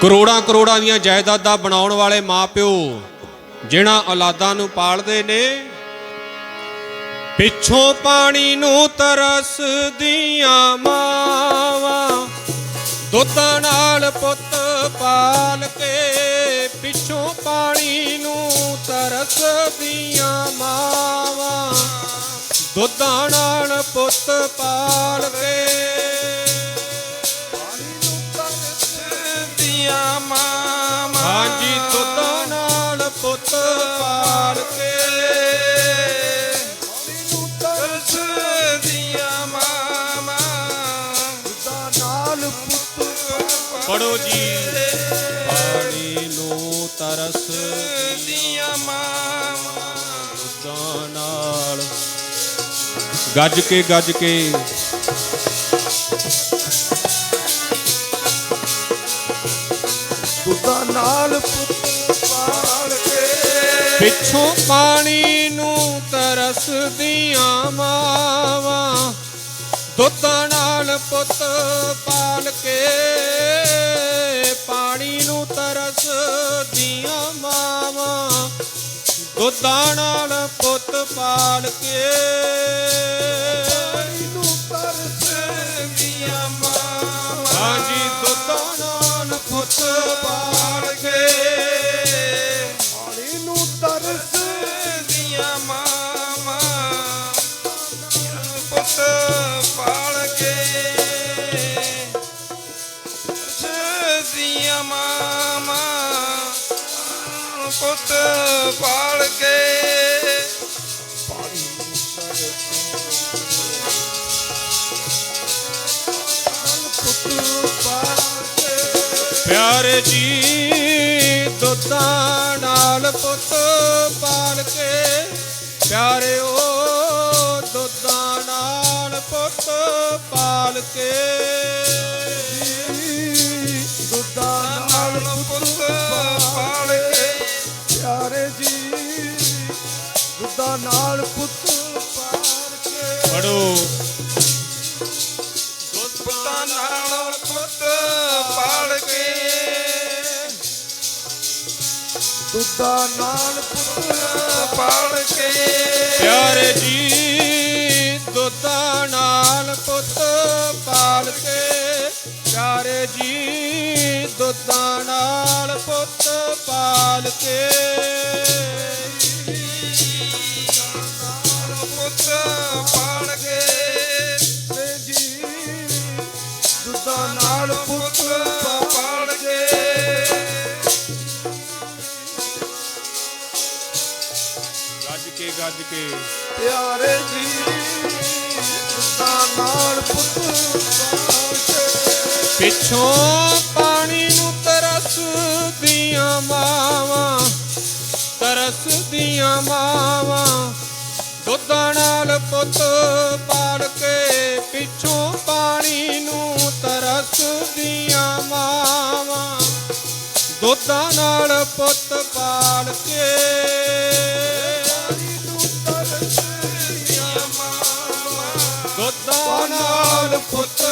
ਕਰੋੜਾਂ ਕਰੋੜਾਂ ਦੀਆਂ ਜਾਇਦਾਦਾਂ ਬਣਾਉਣ ਵਾਲੇ ਮਾਪਿਓ ਜਿਨ੍ਹਾਂ ਔਲਾਦਾਂ ਨੂੰ ਪਾਲਦੇ ਨੇ, ਪਿੱਛੋਂ ਪਾਣੀ ਨੂੰ ਤਰਸਦੀਆਂ ਮਾਵਾਂ, ਦੁੱਧਾਂ ਨਾਲ ਪੁੱਤ ਪਾਲ ਕੇ ਪਿੱਛੋਂ ਪਾਣੀ ਨੂੰ ਤਰਸਦੀਆਂ ਮਾਵਾਂ, ਦੁੱਧਾਂ ਨਾਲ ਪੁੱਤ ਪਾਲ ਕੇ ਪੜੋ ਜੀ। ਪਾਣੀ ਨੂੰ ਤਰਸ ਦੀਆਂ ਮਾਵਾਂ ਦੁੱਧਾਂ ਨਾਲ। ਗੱਜ ਕੇ ਗੱਜ ਕੇ। ਦੁੱਧਾਂ ਨਾਲ ਪੁੱਤ ਪਾਲ ਕੇ। ਪਿੱਛੋਂ ਪਾਣੀ ਨੂੰ ਤਰਸਦੀਆਂ ਮਾਵਾਂ ਦੁੱਧਾਂ ਨਾਲ ਪੁੱਤ ਪਾਲ ਕੇ। ਦੁੱਧਾਂ ਨਾਲ ਪੁੱਤ ਪਾਲ ਕੇ। ਨੂੰ ਤਰਸ ਦੀਆਂ ਮਾਵਾਂ। ਹਾਂਜੀ ਦੁੱਧਾਂ ਨਾਲ ਪੁੱਤ ਪਾਲ ਕੇ। ਪਾਣੀ ਨੂੰ ਤਰਸ ਪੁੱਤ ਪਾਲ ਕੇ। ਪੁੱਤ ਪਾਲ ਕੇ ਪਿਆਰੇ ਜੀ, ਦੁੱਧਾਂ ਨਾਲ ਪੁੱਤ ਪਾਲ ਕੇ। ਪਿਆਰੇ ਉਹ ਦੁੱਧਾਂ ਨਾਲ ਪੁੱਤ ਪਾਲ ਕੇ। ਦੁੱਧਾਂ ਪੁੱਤ ਕੇ ਪੜੋ ਪੁੱਤਾਂ ਨਾਲ ਪੁੱਤ ਕੇ ਦੁੱਧਾਂ ਨਾਲ ਪੁੱਤ ਪਾਲ ਕੇ ਪਿਆਰੇ ਜੀ ਪੁੱਤ ਪਾਲ ਕੇ ਤੇ ਜੀ ਦੁੱਧਾਂ ਨਾਲ ਪੁੱਤ ਪਾਲ ਕੇ। ਗੱਜ ਕੇ ਗੱਜ ਕੇ। ਪਿਆਰੇ ਜੀ ਦੁੱਧਾਂ ਨਾਲ ਪੁੱਤ ਪਾਲ ਕੇ। ਪਿੱਛੋਂ ਪਾਣੀ ਨੂੰ ਤਰਸਦੀਆਂ ਮਾਵਾਂ ਤਰਸਦੀਆਂ ਮਾਵਾਂ ਦੁੱਧਾਂ ਨਾਲ ਪੁੱਤ ਪਾੜ ਕੇ ਪਿੱਛੋਂ ਪਾਣੀ ਨੂੰ ਤਰਸਦੀਆਂ ਮਾਵਾਂ। ਦੁੱਧਾਂ ਨਾਲ ਪੁੱਤ ਪਾੜ ਕੇ ਦੁੱਧਾਂ ਨਾਲ ਪੁੱਤ